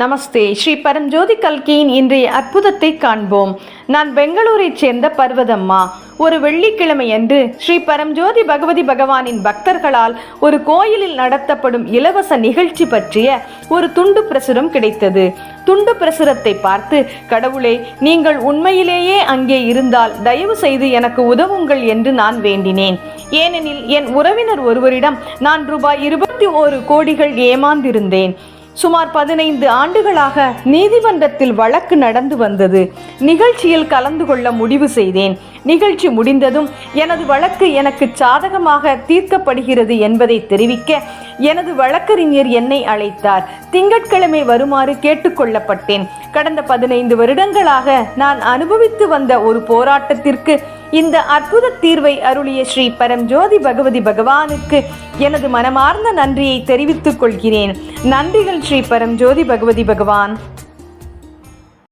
நமஸ்தே. ஸ்ரீ பரம்ஜோதி கல்கியின் இன்றைய அற்புதத்தை காண்போம். நான் பெங்களூரைச் சேர்ந்த பர்வதம்மா. ஒரு வெள்ளிக்கிழமை அன்று ஸ்ரீ பரம்ஜோதி பகவதி பகவானின் பக்தர்களால் ஒரு கோயிலில் நடத்தப்படும் இலவச நிகழ்ச்சி பற்றிய ஒரு துண்டு பிரசுரம் கிடைத்தது. துண்டு பிரசுரத்தை பார்த்து கடவுளே நீங்கள் உண்மையிலேயே அங்கே இருந்தால் தயவு செய்து எனக்கு உதவுங்கள் என்று நான் வேண்டினேன். ஏனெனில் என் உறவினர் ஒருவரிடம் நான் ரூபாய் இருபத்தி ஓரு கோடிகள் ஏமாந்திருந்தேன். சுமார் பதினைந்து ஆண்டுகளாக நீதிமன்றத்தில் வழக்கு நடந்து வந்தது. நிகழ்ச்சியில் கலந்து கொள்ள முடிவு செய்தேன். நிகழ்ச்சி முடிந்ததும் எனது வழக்கு எனக்கு சாதகமாக தீர்க்கப்படுகிறது என்பதை தெரிவிக்க எனது வழக்கறிஞர் என்னை அழைத்தார். திங்கட்கிழமை வருமாறு கேட்டுக்கொள்ளப்பட்டேன் கடந்த பதினைந்து வருடங்களாக நான் அனுபவித்து வந்த ஒரு போராட்டத்திற்கு இந்த அற்புத தீர்வை அருளிய ஸ்ரீ பரம்ஜோதி பகவதி பகவானுக்கு எனது மனமார்ந்த நன்றியை தெரிவித்துக் கொள்கிறேன். நன்றிகள் ஸ்ரீ பரம்ஜோதி பகவதி பகவான்.